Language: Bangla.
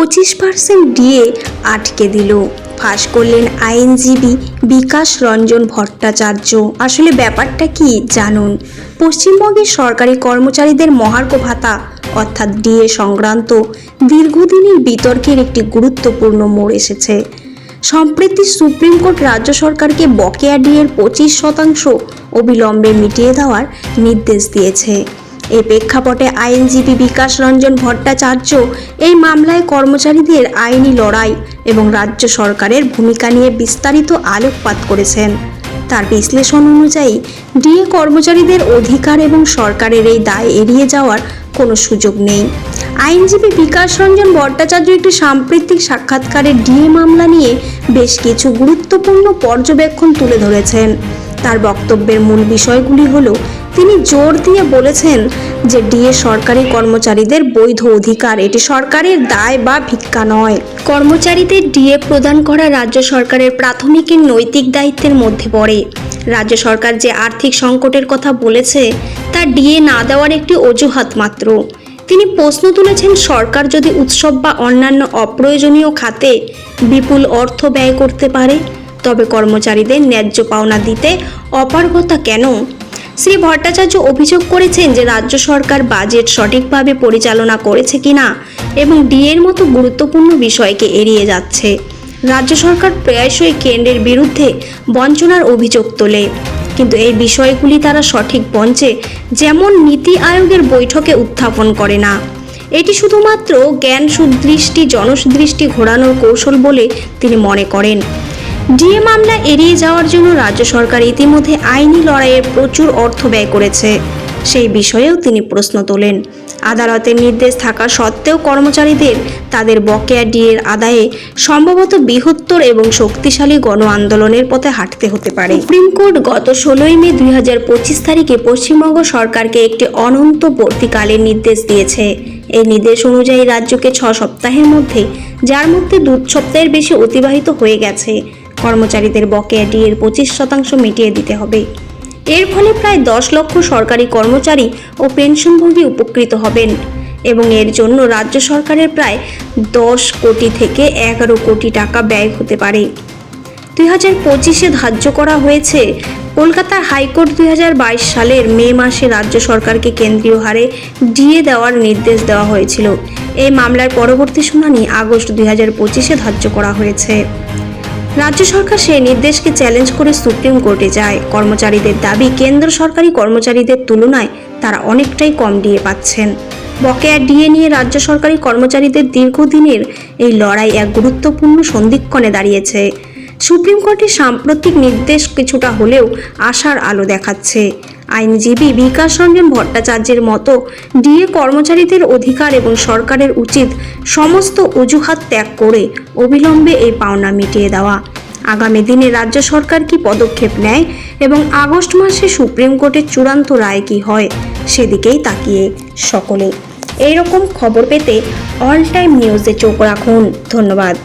পঁচিশ পার্সেন্ট ডিএ আটকে দিল। ফাঁস করলেন আইনজীবী বিকাশ রঞ্জন ভট্টাচার্য। আসলে ব্যাপারটা কি জানুন? পশ্চিমবঙ্গের সরকারি কর্মচারীদের মহার্ঘ ভাতা, অর্থাৎ ডিএ সংক্রান্ত দীর্ঘদিনের বিতর্কের একটি গুরুত্বপূর্ণ মোড় এসেছে। সম্প্রতি সুপ্রিম কোর্ট রাজ্য সরকারকে বকেয়া ডিএর পঁচিশ শতাংশ অবিলম্বে মিটিয়ে দেওয়ার নির্দেশ দিয়েছে। এই প্রেক্ষাপটে আইনজীবী বিকাশ রঞ্জন ভট্টাচার্য এই মামলায় কর্মচারীদের আইনি লড়াই এবং রাজ্য সরকারের ভূমিকা নিয়ে বিস্তারিত আলোকপাত করেছেন। তার বিশ্লেষণ অনুযায়ী, ডিএ কর্মচারীদের অধিকার এবং সরকারের এই দায় এড়িয়ে যাওয়ার কোনো সুযোগ নেই। আইনজীবী বিকাশ রঞ্জন ভট্টাচার্য একটি সাম্প্রতিক সাক্ষাৎকারে ডিএ মামলা নিয়ে বেশ কিছু গুরুত্বপূর্ণ পর্যবেক্ষণ তুলে ধরেছেন। তার বক্তব্যের মূল বিষয়গুলি হলো তিনি জোর দিয়ে বলেছেন যে ডিএ সরকারি কর্মচারীদের বৈধ অধিকার, এটি সরকারের দায় বা ভিক্ষা নয়। কর্মচারীদের ডিএ প্রদান করা রাজ্য সরকারের প্রাথমিকের নৈতিক দায়িত্বের মধ্যে পড়ে। রাজ্য সরকার যে আর্থিক সংকটের কথা বলেছে, তা ডিএ না দেওয়ার একটি অজুহাত মাত্র। তিনি প্রশ্ন তুলেছেন, সরকার যদি উৎসব বা অন্যান্য অপ্রয়োজনীয় খাতে বিপুল অর্থ ব্যয় করতে পারে, তবে কর্মচারীদের ন্যায্য পাওনা দিতে অপারগতা কেন? শ্রী ভট্টাচার্য অভিযোগ করেছেন যে রাজ্য সরকার বাজেট সঠিকভাবে পরিচালনা করেছে কিনা এবং ডিএর মতো গুরুত্বপূর্ণ বিষয়কে এড়িয়ে যাচ্ছে। রাজ্য সরকার প্রায়শই কেন্দ্রের বিরুদ্ধে বঞ্চনার অভিযোগ তোলে। কিন্তু এই বিষয়গুলি তারা সঠিক মঞ্চে যেমন নীতি আয়োগের বৈঠকে উত্থাপন করে না। এটি শুধুমাত্র জ্ঞান সুদৃষ্টি জনদৃষ্টি ঘোরানোর কৌশল বলে তিনি মনে করেন। ডিএ মামলা এড়িয়ে যাওয়ার জন্য রাজ্য সরকার ইতিমধ্যে আইনি লড়াইয়ে প্রচুর অর্থ ব্যয় করেছে। সেই বিষয়েও তিনি প্রশ্ন তোলেন। আদালতের নির্দেশ থাকা সত্ত্বেও কর্মচারীদের তাদের বকেয়া ডিএর আদায়ে সম্ভবত বৃহত্তর এবং শক্তিশালী গণ আন্দোলনের পথে হাঁটতে হতে পারে। সুপ্রিম কোর্ট গত ষোলোই মে দুই হাজার পঁচিশ তারিখে পশ্চিমবঙ্গ সরকারকে একটি অনন্তবর্তীকালের নির্দেশ দিয়েছে। এই নির্দেশ অনুযায়ী রাজ্যকে ছ সপ্তাহের মধ্যে, যার মধ্যে দু সপ্তাহের বেশি অতিবাহিত হয়ে গেছে। কর্মচারীদের বকেয়া ডিএর পঁচিশ শতাংশ মিটিয়ে দিতে হবে। এর ফলে প্রায় দশ লক্ষ সরকারি কর্মচারী ও পেনশনভোগী উপকৃত হবেন এবং এর জন্য রাজ্য সরকারের প্রায় দশ কোটি থেকে এগারো কোটি টাকা ব্যয় হতে পারে। দুই হাজার পঁচিশে ধার্য করা হয়েছে কলকাতার হাইকোর্ট দুই হাজার বাইশ সালের মে মাসে রাজ্য সরকারকে কেন্দ্রীয় হারে ডিএ দেওয়ার নির্দেশ দেওয়া হয়েছিল। এই মামলার পরবর্তী শুনানি আগস্ট দুই হাজার পঁচিশে ধার্য করা হয়েছে। রাজ্য সরকার সেই নির্দেশকে চ্যালেঞ্জ করে সুপ্রিম কোর্টে যায়। কর্মচারীদের দাবি, কেন্দ্র সরকারি কর্মচারীদের তুলনায় তারা অনেকটাই কম ডিএ পাচ্ছেন। বকেয়া ডিএ নিয়ে রাজ্য সরকারি কর্মচারীদের দীর্ঘদিনের এই লড়াই এক গুরুত্বপূর্ণ সন্ধিক্ষণে দাঁড়িয়েছে। সুপ্রিম কোর্টের সাম্প্রতিক নির্দেশ কিছুটা হলেও আশার আলো দেখাচ্ছে। আইনজীবী বিকাশ রঞ্জন ভট্টাচার্যের মতো ডিএ কর্মচারীদের অধিকার এবং সরকারের উচিত সমস্ত অজুহাত ত্যাগ করে অবিলম্বে এই পাওনা মিটিয়ে দেওয়া। আগামী দিনে রাজ্য সরকার কি পদক্ষেপ নেয় এবং আগস্ট মাসে সুপ্রিম কোর্টের চূড়ান্ত রায় কি হয়, সেদিকেই তাকিয়ে সকলে। এইরকম খবর পেতে অল টাইম নিউজে চোখ রাখুন। ধন্যবাদ।